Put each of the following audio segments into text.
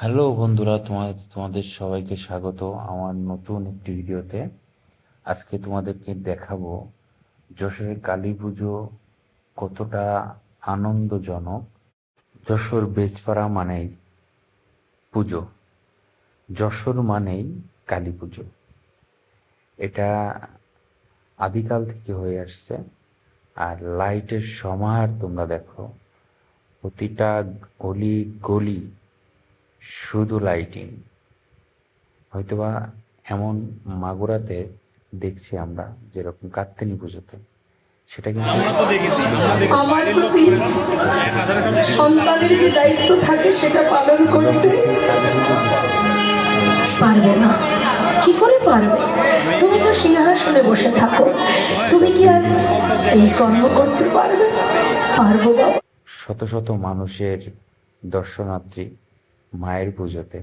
Hello বন্ধুরা, তোমার, তোমাদের সবাইকে স্বাগত আমার নতুন একটি ভিডিওতে। আজকে তোমাদেরকে দেখাবো যশোরের কালী পুজো কতটা আনন্দজনক। যশোর বেজপাড়া মানেই পুজো। যশোর মানেই কালী পুজো। এটা আদিকাল থেকে হয়ে আসছে, আর লাইটের সমাহার তোমরা দেখো। প্রতিটা গলি গলি শুধু লাইটিং হয়তোবা এমন মাগুরাতে দেখছি আমরা যেরকম কাত্তিনী পুজোতে। সেটা কিন্তু আমার প্রতি সন্তানের যে দায়িত্ব থাকে সেটা পালন করতে পারবে না। কি করে পারবে? তুমি তো সিংহাসনে বসে থাকো। তুমি কি আর এই কর্ম করতে পারবে? পারব শত শত মানুষের দর্শনার্থী মায়ের পুজোতে।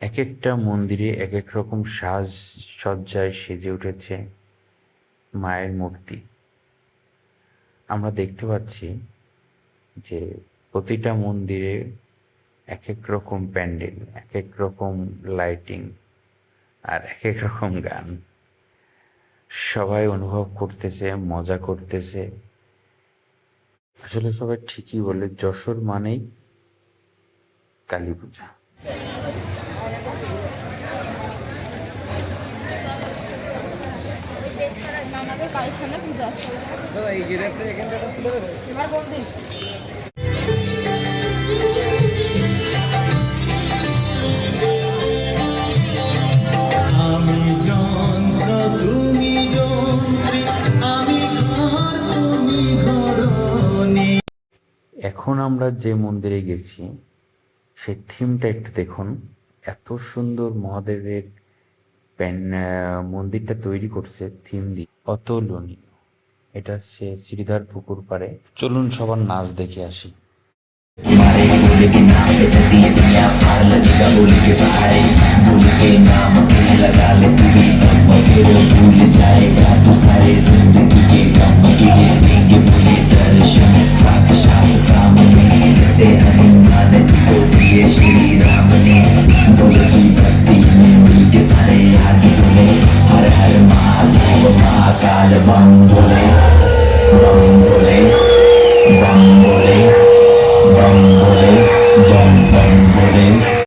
এক একটা মন্দিরে এক এক রকম সাজ সজ্জায় সেজে উঠেছে মায়ের মূর্তি। আমরা দেখতে পাচ্ছি যে প্রতিটা মন্দিরে এক এক রকম প্যান্ডেল এক এক রকম লাইটিং আর এক এক রকম গান। সবাই অনুভব করতেছে, মজা করতেছে। আসলে সবাই ঠিকই বলে, যশোর মানেই কালী পূজা। আমাদের বাড়ির সামনে আছে এখন আমরা যে মন্দিরে গেছি সেই থিমটা একটু দেখুন এত সুন্দর মহাদেবের প্যান আহ, মন্দিরটা তৈরি করছে থিম দিয়ে অতুলনীয় এটা সে শ্রীধর পুকুর পাড়ে চলুন সবার নাচ দেখে আসি भूल जाएगा तू सारे जिंदगी Devanda.